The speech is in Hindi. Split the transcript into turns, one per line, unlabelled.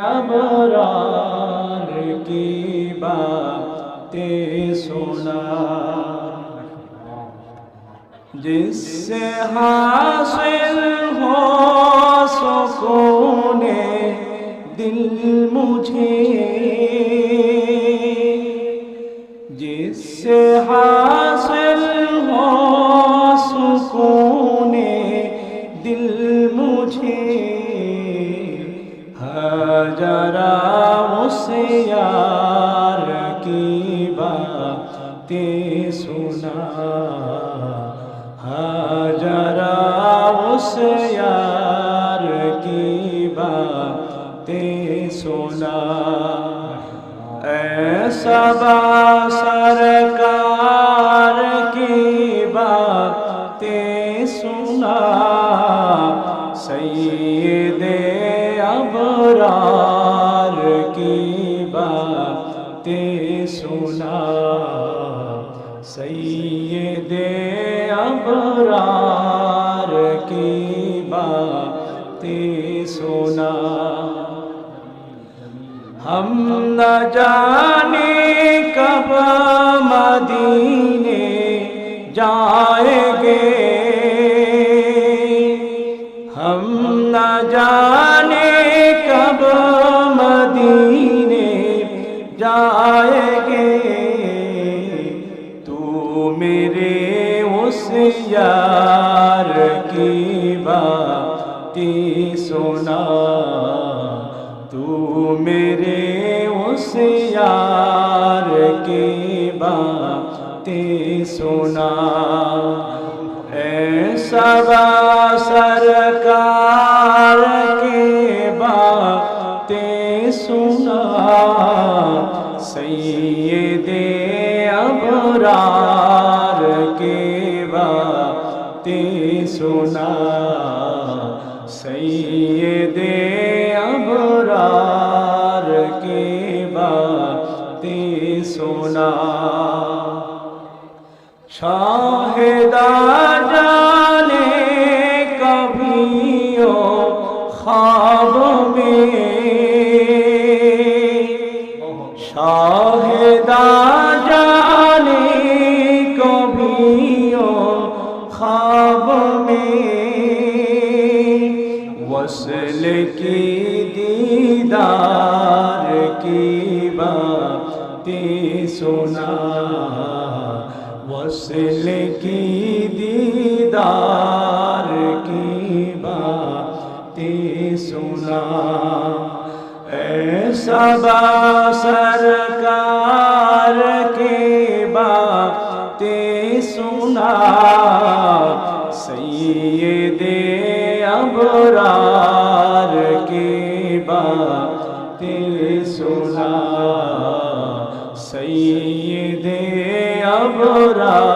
अबरार की बातें सुना। जिससे हासिल हो सुकून दिल मुझे। जिससे हासिल सुना ऐसा सरकार की बातें सुना। सैयदे अबरार की बातें सुना। सैयदे अबरार की बातें सुना। हम न जाने कब मदीने जाएँगे। हम न जाने कब मदीने जाएँगे। तू मेरे उस यार की बातें सुना। बातें सुना। ऐसा सरकार की बातें सुना। सैयदे अबरार की बातें सुना। सैयदे अबरार की बातें सुना। शाहिदा जाने कभियो ख्वाब में शाहिदा जाने कभियो ख्वाब में वसल की दीदार की बातें सुना वसल की दीदार की बातें सुना। ऐसा सरकार के बातें सुना। सैयदे अबरार की बातें सुना। सैयदे अबरार